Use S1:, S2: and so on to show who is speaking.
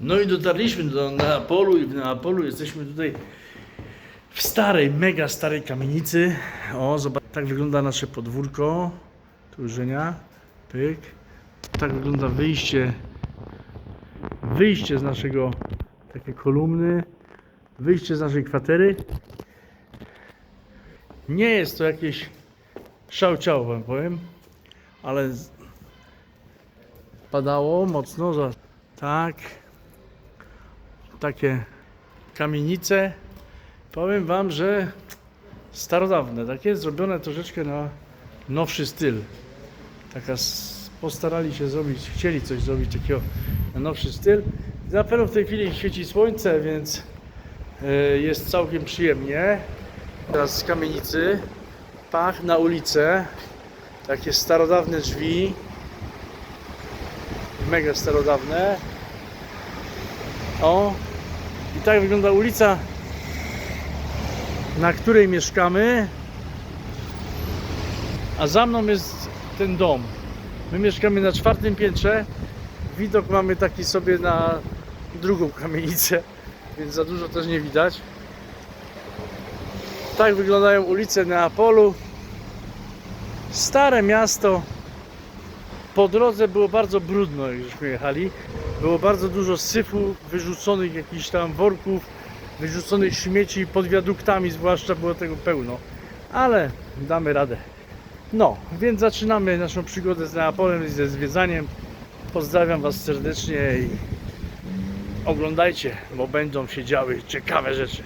S1: No i dotarliśmy do Neapolu i w Neapolu jesteśmy tutaj w starej, mega starej kamienicy. O, zobacz, tak wygląda nasze podwórko. Tu Żenia, pyk. Tak wygląda wyjście, wyjście z naszego, takie kolumny, wyjście z naszej kwatery. Nie jest to jakieś szał ciał, wam powiem, ale padało mocno, za tak, takie kamienice. Powiem wam, że starodawne, takie zrobione troszeczkę na nowszy styl. Taka postarali się zrobić, chcieli coś zrobić takiego na nowszy styl. Na pewno w tej chwili świeci słońce, więc e, jest całkiem przyjemnie. Teraz z kamienicy, pach na ulicę, takie starodawne drzwi, mega starodawne. O, tak wygląda ulica, na której mieszkamy. A za mną jest ten dom. My mieszkamy na czwartym piętrze. Widok mamy taki sobie na drugą kamienicę, więc za dużo też nie widać. Tak wyglądają ulice Neapolu. Stare miasto. Po drodze było bardzo brudno, jak żeśmy jechali. Było bardzo dużo syfu, wyrzuconych jakichś tam worków, wyrzuconych śmieci pod wiaduktami, zwłaszcza było tego pełno. Ale damy radę. No, więc zaczynamy naszą przygodę z Neapolem i ze zwiedzaniem. Pozdrawiam Was serdecznie i oglądajcie, bo będą się działy ciekawe rzeczy.